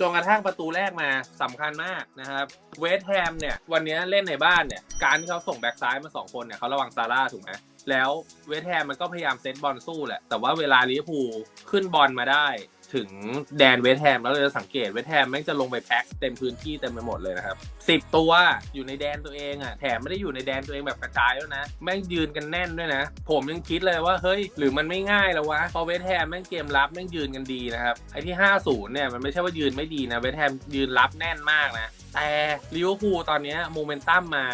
จนกระทั่งประตูแรกมาสำคัญมากนะครับ เวสต์แฮมเนี่ย วันนี้เล่นในบ้านเนี่ย การที่เขาส่งแบ็กซ้ายมาสองคนเนี่ยเขาระวังซาร่าถูกไหมแล้วเวสต์แฮมมันก็พยายามเซตบอลสู้แหละ แต่ว่าเวลาลิเวอร์พูลขึ้นบอลมาได้ ถึงแดนเวสแฮมแล้วเราจะสังเกตเวสแฮมแม่งจะลงไปแพ็คเต็มพื้นที่เต็มไปหมดเลยนะครับสิบตัวอยู่ในแดนตัวเองอะแถมไม่ได้อยู่ในแดนตัวเองแบบกระจายแล้วนะ แม่งยืนกันแน่นด้วยนะ ผมยังคิดเลยว่าเฮ้ยหรือมันไม่ง่ายแล้ววะพอเวสแฮมแม่งเกมรับแม่งยืนกันดีนะครับไอ้ที่ 50 เนี่ยมันไม่ใช่ว่ายืนไม่ดีนะเวสแฮมยืนรับแน่นมากนะแต่ลิเวอร์พูลตอนนี้โมเมนตัมมา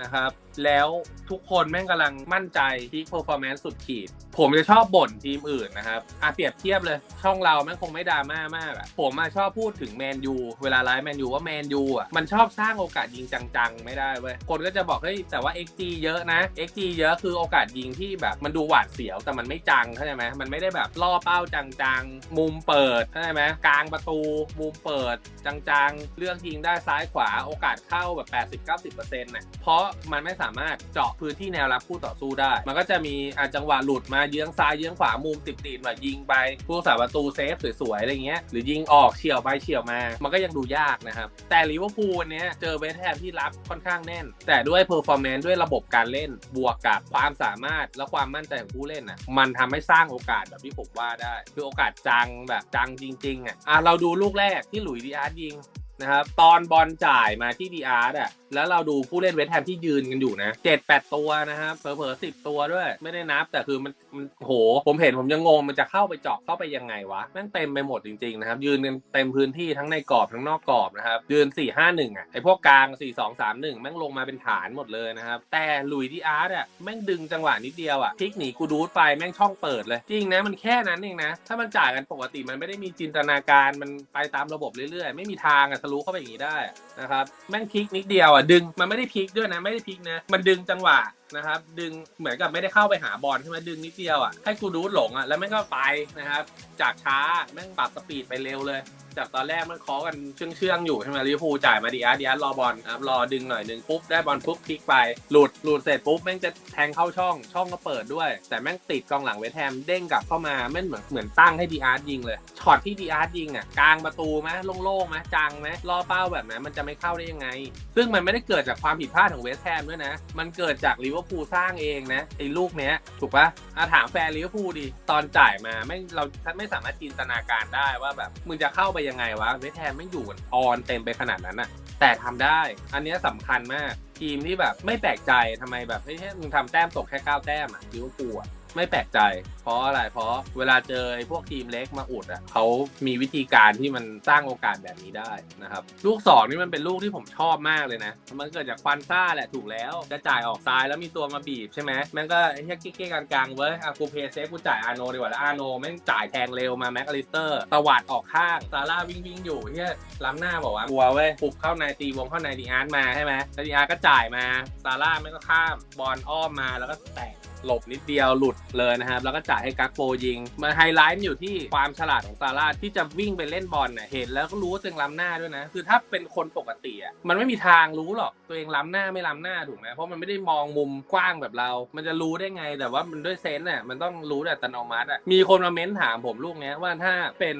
นะครับ แล้วทุกคนแม่งกำลังมั่นใจพีคเพอร์ฟอร์แมนซ์สุดขีด ผมจะชอบบ่นทีมอื่นนะครับอะเปรียบเทียบเลย ช่องเราแม่งคงไม่ดราม่ามากอะผมมาชอบพูดถึงแมนยูเวลาไลฟ์แมนยูว่าแมนยูอะมันชอบสร้างโอกาสยิงจังๆ ไม่ได้เว้ยคนก็จะบอกเฮ้ยแต่ว่า XG เยอะนะ XG เยอะคือโอกาสยิงที่แบบมันดูหวาดเสียวแต่มันไม่จังเข้าใจไหมมันไม่ได้แบบล่อเป้าจังๆ มุมเปิดเข้าใจไหมกลางประตูมุมเปิดจังๆ เลือกยิงได้ซ้ายขวาโอกาสเข้าแบบ 80-90%น่ะเพราะมันไม่สามารถเจาะพื้นที่แนวรับคู่ต่อสู้ได้ มันก็จะมีอะจังหวะหลุดมาเยื้องซ้ายเยื้องขวามุมติดๆแบบยิงไปผู้สาประตูเซฟสวยๆอะไรเงี้ยหรือยิงออกเฉี่ยวไปเฉี่ยวมา มันก็ยังดูยากนะครับ แต่ลิเวอร์พูลเนี้ยเจอเวสแฮมที่รับค่อนข้างแน่น แต่ด้วยเพอร์ฟอร์แมนซ์ด้วยระบบการเล่นบวกกับความสามารถและความมั่นใจของผู้เล่นน่ะมันทำให้สร้างโอกาสแบบที่ผมว่าได้ คือโอกาสจังแบบจังจริงๆอะอะเราดูลูกแรกที่หลุยส์ดีอาร์ยิง นะครับตอนบอลจ่ายมาที่ดีอาร์ตอะแล้วเราดูผู้เล่นเวสแฮมที่ยืนกันอยู่นะเจ็ดแปดตัวนะครับเผลอๆสิบตัวด้วย ไม่ได้นับ แต่คือมันมันโห ผมเห็นผมยังงงมันจะเข้าไปเจาะเข้าไปยังไงวะแม่งเต็มไปหมดจริงๆนะครับ ยืนกันเต็มพื้นที่ทั้งในกรอบทั้งนอกกรอบนะครับ ยืน4 5 1อะไอพวกกลาง4 2 3 1แม่งลงมาเป็นฐานหมดเลยนะครับ แต่ลุยดีอาร์ตอะแม่งดึงจังหวะนิดเดียวอะพลิกหนีกูดูดไปแม่งช่องเปิดเลย จริงนะมันแค่นั้นเองนะถ้ามันจ่ายกันปกติมันไม่ได้มีจินตนาการมันไปตามระบบเรื่อยๆ ไม่มีทางอะทะลุเข้าไปอย่างนี้ได้นะครับแม่งพลิกนิดเดียวอะดึงมันไม่ได้พลิกด้วยนะไม่ได้พลิกนะมันดึงจังหวะ นะครับ ดึงเหมือนกับไม่ได้เข้าไปหาบอลใช่ไหมดึงนิดเดียวอะให้กูดูดหลงอะแล้วแม่งก็ไปนะครับ จากช้าแม่งปรับสปีดไปเร็วเลย จากตอนแรกมันเคอกันเชื่องเชื่องๆอยู่ใช่ไหมลิเวอร์พูลจ่ายมาดีอาร์ดีอาร์รอบอลครับรอดึงหน่อยหนึ่งปุ๊บได้บอลปุ๊บพลิกไปหลุดหลุดเสร็จปุ๊บแม่งจะแทงเข้าช่องช่องก็เปิดด้วย แต่แม่งติดกองหลังเวทแฮมเด้งกลับเข้ามาแม่งเหมือนเหมือนตั้งให้ดีอาร์ยิงเลยช็อตที่ดีอาร์ยิงอะกลางประตูไหมโล่งๆไหมจังไหมล่อเป้าแบบนั้นมันจะไม่เข้าได้ยังไง ซึ่งมันไม่ได้เกิดจากความผิดพลาดของเวสแฮมด้วยนะ มันเกิดจากลิเวอร์พูลสร้างเองนะไอ้ลูกเนี้ยถูกปะอาถามแฟนลิเวอร์พูลดิตอนจ่ายมาไม่เราไม่สามารถจินตนาการได้ว่าแบบมึงจะเข้าไปยังไงวะเวสแฮมไม่อยู่ออนเต็มไปขนาดนั้นอะแต่ทำได้ อันเนี้ยสำคัญมากทีมที่แบบไม่แปลกใจทำไมแบบเฮ้ยมึงทำแต้มตกแค่9แต้มอะลิเวอร์พูลอะ ไม่แปลกใจ เพราะอะไรเพราะเวลาเจอพวกทีมเล็กมาอุดอะเขามีวิธีการที่มันสร้างโอกาสแบบนี้ได้นะครับลูกสองนี่มันเป็นลูกที่ผมชอบมากเลยนะ มันเกิดจากควันซ่าแหละถูกแล้วจะจ่ายออกซ้ายแล้วมีตัวมาบีบใช่ไหมแม่งก็ไอ้เหี้ยกิ๊กๆกลางๆเว้ยอากูเพย์เซฟกูจ่ายอาโนดีกว่าแล้วอาโนแม่งจ่ายแทงเร็วมาแม็กอลิสเตอร์ตวัดออกข้างซาร่าวิ่งวิ่งอยู่เฮียล้ำหน้าบอกว่ากลัวเว้ยปุบเข้าในตีวงเข้าในดีอาร์ตมาใช่ไหมแล้วดีอาร์ก็จ่ายมาซาร่าแม่งก็ข้ามบอลอ้อมมาแล้วก็แตก หลบนิดเดียวหลุดเลยนะครับ แล้วก็จ่ายให้กักโปยิงมันไฮไลท์มันอยู่ที่ความฉลาดของซาร่าที่จะวิ่งไปเล่นบอลน่ะเห็นแล้วก็รู้ว่าตัวเองล้ำหน้าด้วยนะ คือถ้าเป็นคนปกติอะมันไม่มีทางรู้หรอกตัวเองล้ำหน้าไม่ล้ำหน้าถูกไหมเพราะมันไม่ได้มองมุมกว้างแบบเรา มันจะรู้ได้ไง แต่ว่ามันด้วยเซนส์อะมันต้องรู้แต่อัตโนมัติอะมีคนมาเม้นถามผมลูกเนี้ยว่าถ้าเป็น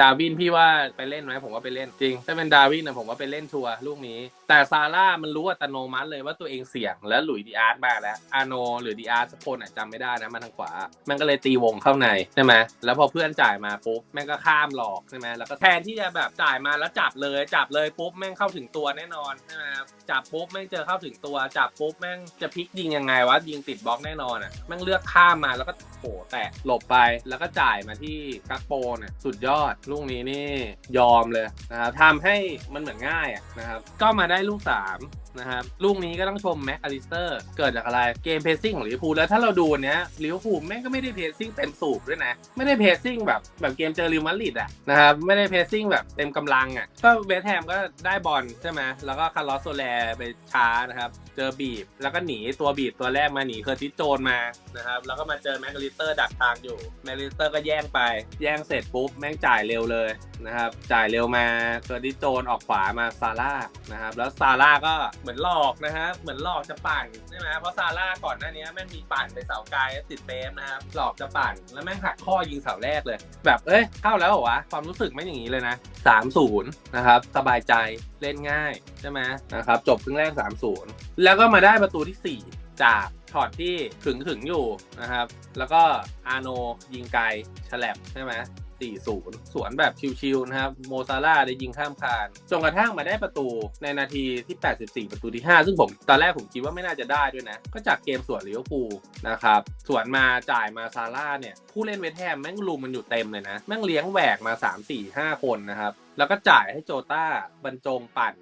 ดาวินพี่ว่าไปเล่นไหมผมว่าไปเล่นจริง ถ้าเป็นดาวินนะผมว่าไปเล่นชัวร์ลูกนี้ แต่ซาร่ามันรู้อัตโนมัติเลยว่าตัวเองเสี่ยงแล้วหลุยดีอาร์ตมาแล้วอาโนหรือดีอาร์สักคนอะจำไม่ได้นะมาทางขวาแม่งก็เลยตีวงเข้าในใช่ไหมแล้วพอเพื่อนจ่ายมาปุ๊บแม่งก็ข้ามหลอกใช่ไหมแล้วก็แทนที่จะแบบจ่ายมาแล้วจับเลย จับเลยปุ๊บแม่งเข้าถึงตัวแน่นอนใช่ไหมจับปุ๊บแม่งเจอเข้าถึงตัวจับปุ๊บแม่งจะพลิกยิงยังไงวะยิงติดบล็อกแน่นอนอะแม่งเลือกข้ามมาแล้วก็โผแตะหลบไปแล้วก็จ่ายมาที่กักโปเนี่ยสุดยอดลูกนี้นี่ยอมเลยนะครับทำให้มันเหมือนง่ายอะนะครับก็มาได้ลูกสาม นะครับลูกนี้ก็ต้องชมแม็กอลิสเตอร์เกิดจากอะไรเกมเพสซิ่งของลิเวอร์พูลแล้วถ้าเราดูเนี้ยลิเวอร์พูลแม่งก็ไม่ได้เพสซิ่งเต็มสูบด้วยนะ ไม่ได้เพสซิ่งแบบแบบเกมเจอริวมาริดอะนะครับไม่ได้เพสซิ่งแบบเต็มกำลังอะก็เวสแฮมก็ได้บอลใช่ไหมแล้วก็คาร์ลอสโซแลไปช้านะครับเจอบีบแล้วก็หนีตัวบีบตัวแรกมาหนีเคอร์ติสโจนมานะครับแล้วก็มาเจอแม็กอลิสเตอร์ดักทางอยู่แม็กอลิสเตอร์ก็แย่งไป แย่งเสร็จปุ๊บแม่งจ่ายเร็วเลยนะครับจ่ายเร็วมาเคอร์ติสโจนออกขวามาซาร่านะครับแล้วซาร่าก็เหมือนหลอกนะครับเหมือนหลอกจะปั่นใช่ไหมเพราะซาร่าก่อนหน้านี้แม่งมีปั่นไปเสาไกลแล้วติดเฟมนะครับหลอกจะปั่นแล้วแม่งหักข้อยิงเสาแรกเลย แบบเอ้ยเข้าแล้วเหรอวะความรู้สึกไม่อย่างนี้เลยนะ3-0นะครับสบายใจเล่นง่ายใช่ไหมนะครับจบครึ่งแรก3-0แล้วก็มาได้ประตูที่ 4 จากช็อตที่ถึงถึงอยู่นะครับ แล้วก็อาโนยิงไกลฉลับใช่ไหม 4-0 สวนแบบชิวๆนะครับ โมซาร่าได้ยิงข้ามคาน จนกระทั่งมาได้ประตูในนาทีที่ 84 ประตูที่ 5 ซึ่งผมตอนแรกผมคิดว่าไม่น่าจะได้ด้วยนะ ก็จากเกมสวนลิเวอร์พูลนะครับ สวนมาจ่ายมาซาร่าเนี่ย ผู้เล่นเวทแฮมแม่งลุมมันอยู่เต็มเลยนะ แม่งเลี้ยงแหวกมา 3 4 5 คนนะครับ แล้วก็จ่ายให้โจต้าบรรจงปั่น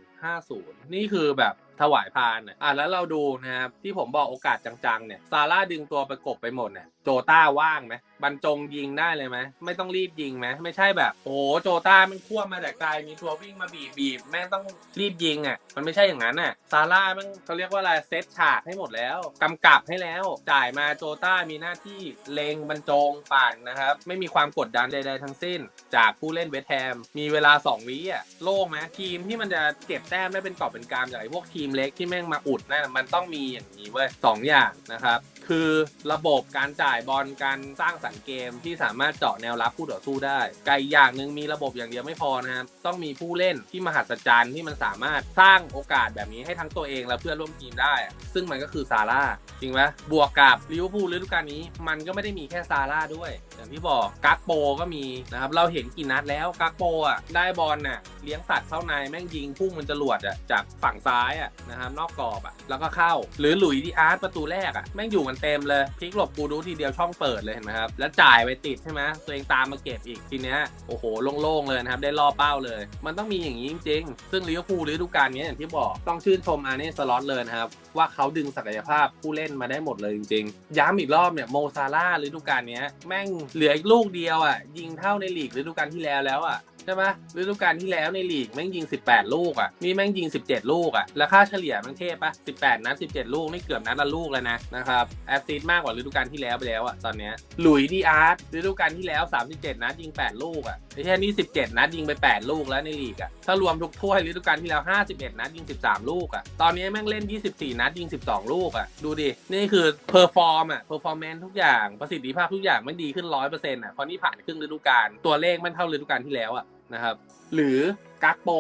50 นี่คือแบบถวายพานอะอะแล้วเราดูนะครับที่ผมบอกโอกาสจังๆเนี่ยซาร่าดึงตัวประกบไปหมดเนี่ยโจต้าว่างไหมบรรจงยิงได้เลยไหมไม่ต้องรีบยิงไหมไม่ใช่แบบ โอ้โจต้ามันควบมาแต่ไกลมีตัววิ่งมาบีบบีบแม่งต้องรีบยิงอะ มันไม่ใช่อย่างนั้นอะซาร่ามันเขาเรียกว่าอะไรเซตฉากให้หมดแล้วกำกับให้แล้ว จ่ายมาโจต้ามีหน้าที่เลงบรรจงปั่นนะครับ ไม่มีความกดดันใดๆทั้งสิ้น จากผู้เล่นเวสแฮมมีเวลา 2วิอะโล่งไหมทีมที่มันจะเก็บแต้มได้เป็นกอบเป็นกามจากไอ้พวกทีมเล็กที่แม่งมาอุดนั่นมันต้องมีอย่างนี้เว้ยสองอย่างนะครับ คือระบบการจ่ายายบอลการสร้างสรรค์เกมที่สามารถเจาะแนวรับผู้ต่อสู้ได้ ไกลอย่างหนึ่งมีระบบอย่างเดียวไม่พอนะครับ ต้องมีผู้เล่นที่มหัศจรรย์ที่มันสามารถสร้างโอกาสแบบนี้ให้ทั้งตัวเองและเพื่อนร่วมทีมได้ ซึ่งมันก็คือซาร่าจริงไหมบวกกับลิเวอร์พูลฤดูกาลนี้ มันก็ไม่ได้มีแค่ซาร่าด้วย อย่างที่บอกกักโปก็มีนะครับเราเห็นกี่นัดแล้วกักโปอะได้บอลน่ะเลี้ยงตัดเข้าในแม่งยิงพุ่งมันจะหลวดอะจากฝั่งซ้ายอะนะครับนอกกรอบอะแล้วก็เข้า หรือหลุยส์ดีอาร์ตประตูแรกอะแม่งอยู่กันเต็มเลยพลิกหลบกูดูทีเดียวช่องเปิดเลยเห็นไหมครับ แล้วจ่ายไปติดใช่ไหมตัวเองตามมาเก็บอีกทีเนี้ยโอ้โหโล่งๆเลยนะครับ ได้ล่อเป้าเลย มันต้องมีอย่างนี้จริงๆ ซึ่งลิเวอร์พูลฤดูกาลนี้อย่างที่บอกต้องชื่นชมอาร์เน่สล็อตเลยนะครับ ว่าเขาดึงศักยภาพผู้เล่นมาได้หมดเลยจริงๆ ย้ำอีกรอบเนี่ยโมซาร่าฤดูกาลเนี้ยแม่งเหลืออีกลูกเดียวอะยิงเท่าในลีกฤดูกาลที่แล้วแล้วอะ ใช่ไหมฤดูกาลที่แล้วในลีกแม่งยิง 18 ลูกอะนี่แม่งยิง 17 ลูกอะแล้วค่าเฉลี่ยแม่งเทพปะ18 นัด 17 ลูกนี่เกือบนัดละลูกแล้วนะนะครับแอสซิสต์มากกว่าฤดูกาลที่แล้วไปแล้วอะตอนเนี้ยหลุยดีอาร์ตฤดูกาลที่แล้ว 37 นัดยิง 8 ลูกอะไม่ใช่นี่ 17 นัดยิงไป 8 ลูกแล้วในลีกอะถ้ารวมทุกถ้วยฤดูกาลที่แล้ว 51 นัดยิง 13 ลูกอะตอนนี้แม่งเล่น 24 นัดยิง 12 ลูกอะดูดินี่คือเพอร์ฟอร์มอะเพอร์ฟอร์แมนทุกอย่างประสิทธิภาพทุกอย่างมันดีขึ้น100%อะเพราะนี่ผ่านครึ่งฤดูกาลตัวเลขมันเท่าฤดูกาลที่แล้วอะ นะครับ หรือกักโป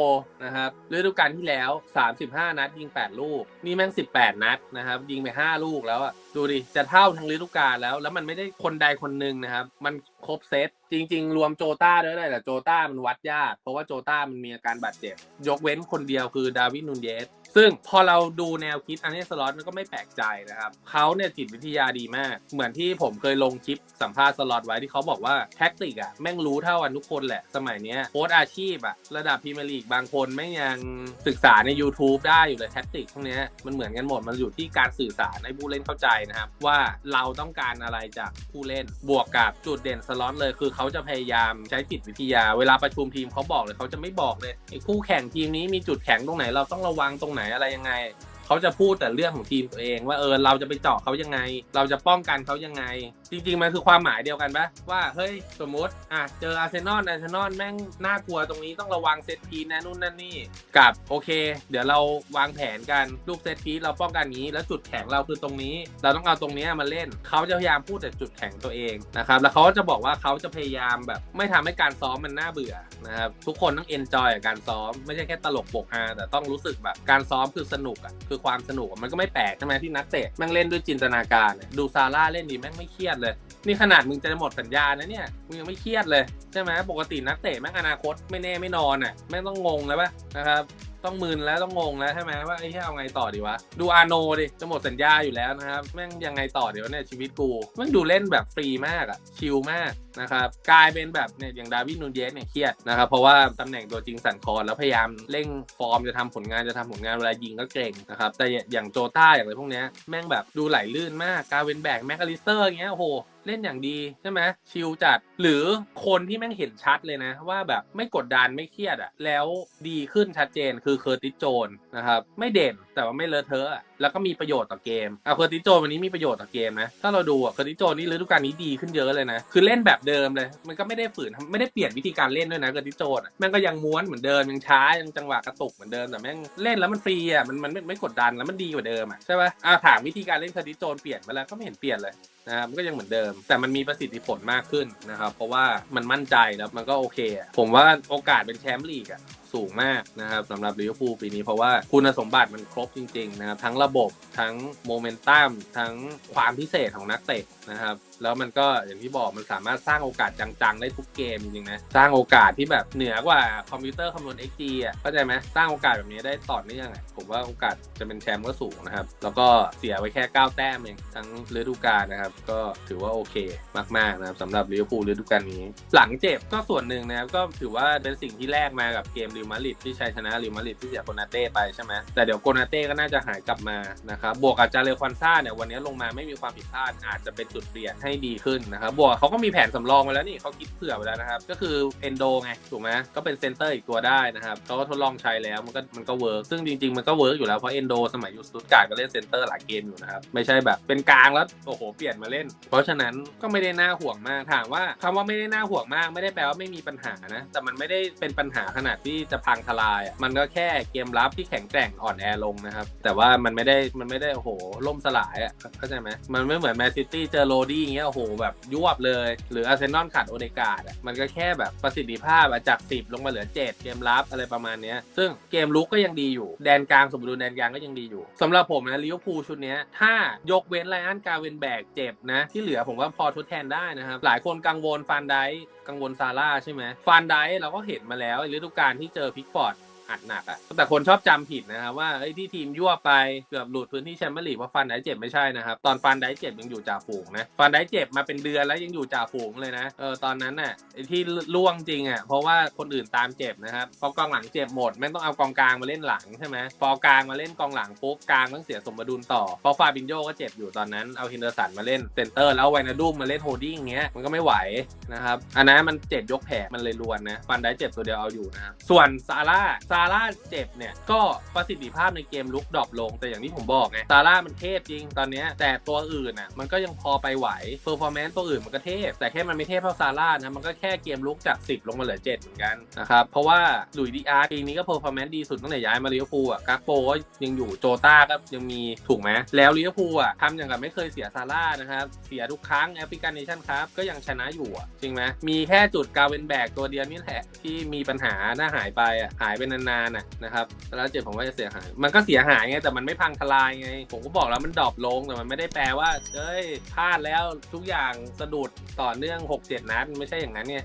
นะครับฤดูกาลที่แล้ว 35 นัด ยิง 8 ลูก นี่แม่ง 18 นัดนะครับ ยิงไป 5 ลูกแล้วอะดูดิ จะเท่าทั้งฤดูกาลแล้ว แล้วมันไม่ได้คนใดคนหนึ่งนะครับ มันครบเซต จริง ๆ รวมโจต้าด้วยได้แต่โจต้ามันวัดยาก เพราะว่าโจต้ามันมีอาการบาดเจ็บ ยกเว้นคนเดียวคือดาวิดนูนเยส ซึ่งพอเราดูแนวคิดอันนี้สล็อตมันก็ไม่แปลกใจนะครับเขาเนี่ยจิตวิทยาดีมาก เหมือนที่ผมเคยลงคลิปสัมภาษณ์สล็อตไว้ที่เขาบอกว่าแท็กติกอะแม่งรู้เท่ากันทุกคนแหละ สมัยเนี้ยโค้ชอาชีพอะระดับพรีเมียร์ลีกบางคนแม่งยังศึกษาใน YouTube ได้อยู่เลยแท็กติกพวกนี้มันเหมือนกันหมดมันอยู่ที่การสื่อสารให้ผู้เล่นเข้าใจนะครับ ว่าเราต้องการอะไรจากผู้เล่นบวกกับจุดเด่นสล็อตเลยคือเขาจะพยายามใช้จิตวิทยา เวลาประชุมทีมเขาบอกเลยเขาจะไม่บอกเลยไอ้คู่แข่งทีมนี้มีจุดแข็งตรงไหนเราต้องระวังตรงไหนอะไรยังไง เขาจะพูดแต่เรื่องของทีมตัวเอง ว่าเออเราจะไปเจาะเขายังไง เราจะป้องกันเขายังไง จริง ๆ มันคือความหมายเดียวกันปะว่าเฮ้ยสมมติอะเจออาร์เซนอลอาร์เซนอลแม่งน่ากลัวตรงนี้ต้องระวังเซตพีซนะนู่นนั่นนี่กับโอเค เดี๋ยวเราวางแผนกันลูกเซตพีซเราป้องกันนี้ แล้วจุดแข็งเราคือตรงนี้ เราต้องเอาตรงนี้มาเล่นเขาจะพยายามพูดแต่จุดแข็งตัวเองนะครับแล้วเขาก็จะบอกว่าเขาจะพยายามแบบ ไม่ทำให้การซ้อมมันน่าเบื่อนะครับทุกคนต้องเอนจอยกับการซ้อม ไม่ใช่แค่ตลกปกฮาแต่ต้องรู้สึกแบบการซ้อมคือสนุกอะคือความสนุกมันก็ไม่แปลกใช่ไหมที่นักเตะแม่งเล่นด้วยจินตนาการดูซาร่าเล่นดีแม่งไม่เครียดเลย นี่ขนาดมึงจะหมดสัญญานะเนี่ยมึงยังไม่เครียดเลยใช่ไหมปกตินักเตะแม่งอนาคตไม่แน่ไม่นอนอะแม่งต้องงงแล้วปะนะครับ ต้องมึนแล้วต้องงงแล้วใช่ไหมว่าไอ้เหี้ยเอาไงต่อดีวะ ดูอาโนดิจะหมดสัญญาอยู่แล้วนะครับแม่งยังไงต่อเดี๋ยวเนี่ยชีวิตกูแม่งดูเล่นแบบฟรีมากอะชิลมากนะครับกลายเป็นแบบเนี่ยอย่างดาวิดนูนเยสเนี่ยเครียดนะครับเพราะว่าตำแหน่งตัวจริงสั่นคลอนแล้วพยายามเร่งฟอร์มจะทำผลงานจะทำผลงานเวลายิงก็เก่งนะครับแต่อย่างโจต้าอย่างไรพวกเนี้ยแม่งแบบดูไหลลื่นมากกาเวนแบกแมคคาลิสเตอร์เงี้ยโอ้โห เล่นอย่างดีใช่ไหมชิลจัด หรือคนที่แม่งเห็นชัดเลยนะ ว่าแบบไม่กดดันไม่เครียดอะแล้วดีขึ้นชัดเจนคือเคอร์ติสโจนนะครับ ไม่เด่นแต่ว่าไม่เลอะเทอะอะ แล้วก็มีประโยชน์ต่อเกมเอาเคอร์ติโจวันนี้มีประโยชน์ต่อเกมนะ ถ้าเราดูอะเคอร์ติโจนี่ฤดูกาลนี้ดีขึ้นเยอะเลยนะ คือเล่นแบบเดิมเลย มันก็ไม่ได้ฝืนไม่ได้เปลี่ยนวิธีการเล่นด้วยนะเคอร์ติโจอะแม่งก็ยังม้วนเหมือนเดิมยังช้ายังจังหวะกระตุกเหมือนเดิมแต่แม่งเล่นแล้วมันฟรีอะมันมันไม่ไม่กดดันแล้วมันดีกว่าเดิมอะใช่ป่ะอะถามวิธีการเล่นเคอร์ติโจเปลี่ยนไปแล้วก็ไม่เห็นเปลี่ยนเลยนะครับมันก็ยังเหมือนเดิม แต่มันมีประสิทธิผลมากขึ้นนะครับเพราะว่ามันมั่นใจแล้วมันก็โอเค ผมว่าโอกาสเป็นแชมป์ลีกอะ สูงมากนะครับสำหรับลิเวอร์พูลปีนี้เพราะว่าคุณสมบัติมันครบจริงๆนะครับทั้งระบบทั้งโมเมนตัมทั้งความพิเศษของนักเตะนะครับแล้วมันก็อย่างที่บอกมันสามารถสร้างโอกาสจังๆ ได้ทุกเกมจริงๆนะสร้างโอกาสที่แบบเหนือกว่าคอมพิวเตอร์คำนวณ XG อะเข้าใจไหมสร้างโอกาสแบบนี้ได้ต่อเนื่องอะผมว่าโอกาสจะเป็นแชมป์ก็สูงนะครับ แล้วก็เสียไว้แค่ 9 แต้มเองทั้งฤดูกาลนะครับ ก็ถือว่าโอเคมากๆนะครับสำหรับลิเวอร์พูลฤดูกาลนี้ หลังเจ็บก็ส่วนหนึ่งนะครับก็ถือว่าเป็นสิ่งที่แลกมากับเกมริวมาริดที่ชัยชนะริวมาริดที่เสียโกนาเต้ไปใช่ไหมแต่เดี๋ยวโกนาเต้ก็น่าจะหายกลับมานะครับบวกกับจาเลควันซ่าเนี่ยวันนี้ลงมาไม่มีความผิดพลาดอาจจะเป็นจุดเปลี่ยนให้ดีขึ้นนะครับบวกเขาก็มีแผนสำรองไว้แล้วนี่เขาคิดเผื่อไว้แล้วนะครับก็คือเอนโดไงถูกไหมก็เป็นเซนเตอร์อีกตัวได้นะครับเขาก็ทดลองใช้แล้วมันก็มันก็เวิร์กซึ่งจริงๆมันก็เวิร์กอยู่แล้วเพราะเอนโดสมัยยูสตุตการ์ดก็เล่นเซนเตอร์หลายเกมอยู่นะครับไม่ใช่แบบเป็นกลางแล้วโอ้โหเปลี่ยนมาเล่น เพราะฉะนั้นก็ไม่ได้น่าห่วงมากถามว่าคำว่าไม่ได้น่าห่วงมากไม่ได้แปลว่าไม่มีปัญหานะแต่มันไม่ได้เป็นปัญหาขนาดที่จะพังทลายอะมันก็แค่เกมรับที่แข็งแกร่งอ่อนแอลงนะครับ แต่ว่ามันไม่ได้มันไม่ได้โอ้โหล่มสลายอะเข้าใจไหมมันไม่เหมือนแมนซิตี้เจอโรดี้อย่างเงี้ยโอ้โหแบบยวบเลย หรืออาร์เซนอลขาดโอเดการ์ดอะมันก็แค่แบบประสิทธิภาพอะจาก 10 ลงมาเหลือ 7 เกมรับอะไรประมาณเนี้ยซึ่งเกมลุกก็ยังดีอยู่ แดนกลางสมดุลแดนกลางก็ยังดีอยู่สำหรับผมนะลิเวอร์พูลชุดเนี้ยถ้ายกเว้นไลอันกาเวนแบกเจ็บนะ ที่เหลือผมว่าพอทดแทนได้นะครับหลายคนกังวลฟานไดกังวลซาร่าใช่ไหมฟานไดเราก็เห็นมาแล้วฤดูกาลที่เจอพิกฟอร์ด อัดหนักอะแต่คนชอบจำผิดนะครับว่าไอ้ที่ทีมยั่วไปเกือบหลุดพื้นที่แชมเปี้ยนลีกเพราะฟันไดเจ็บไม่ใช่นะครับ ตอนฟันไดเจ็บยังอยู่จ่าฝูงนะฟันไดเจ็บมาเป็นเดือนแล้วยังอยู่จ่าฝูงเลยนะเออตอนนั้นน่ะไอ้ที่ล่วงจริงอะเพราะว่าคนอื่นตามเจ็บนะครับพอกองหลังเจ็บหมดแม่งต้องเอากองกลางมาเล่นหลังใช่ไหมพอกลางมาเล่นกองหลังปุ๊บกลางต้องเสียสมดุลต่อเพราะฟาบินโยก็เจ็บอยู่ตอนนั้นเอาฮินเดอร์สันมาเล่นเซนเตอร์แล้วเอาไวนาดุมมาเล่นโฮดดิ้งเงี้ยมันก็ไม่ไหวนะครับอันนั้นมันเจ็บยกแผลมันเลยรวนนะฟันไดเจ็บตัวเดียวเอาอยู่นะครับส่วนซาร่าซาาร่าเจ็บเนี่ย ก็ประสิทธิภาพในเกมลุกดรอปลง แต่อย่างที่ผมบอกไงซาร่ามันเทพจริงตอนนี้แต่ตัวอื่นอะมันก็ยังพอไปไหวเพอร์ฟอร์แมนซ์ตัวอื่นมันก็เทพ แต่แค่มันไม่เทพเท่าซาร่านะมันก็แค่เกมลุกจาก 10 ลงมาเหลือ 7 เหมือนกันนะครับเพราะว่าหลุยดีอาร์ปีนี้ก็เพอร์ฟอร์แมนซ์ดีสุดตั้งแต่ย้ายมาลิเวอร์พูลอะกักโปก็ยังอยู่โจต้าก็ยังมีถูกไหมแล้วลิเวอร์พูลอะทำอย่างกับไม่เคยเสียซาร่านะครับเสียทุกครั้งแอฟริกันเนชั่นครับก็ยังชนะอยู่อะจริงไหมมีแค่จุดกาเวนแบกตัวเดียวนี่แหละที่มีปัญหาหน้าหายไปอะหายไปนานานะนะครับแล้วเจ็บผมว่าจะเสียหาย มันก็เสียหายไงแต่มันไม่พังทลายไง ผมก็บอกแล้วมันดรอปลงแต่มันไม่ได้แปลว่าเอ้ยพลาดแล้วทุกอย่างสะดุดต่อเนื่อง 6-7 นัดไม่ใช่อย่างนั้นไง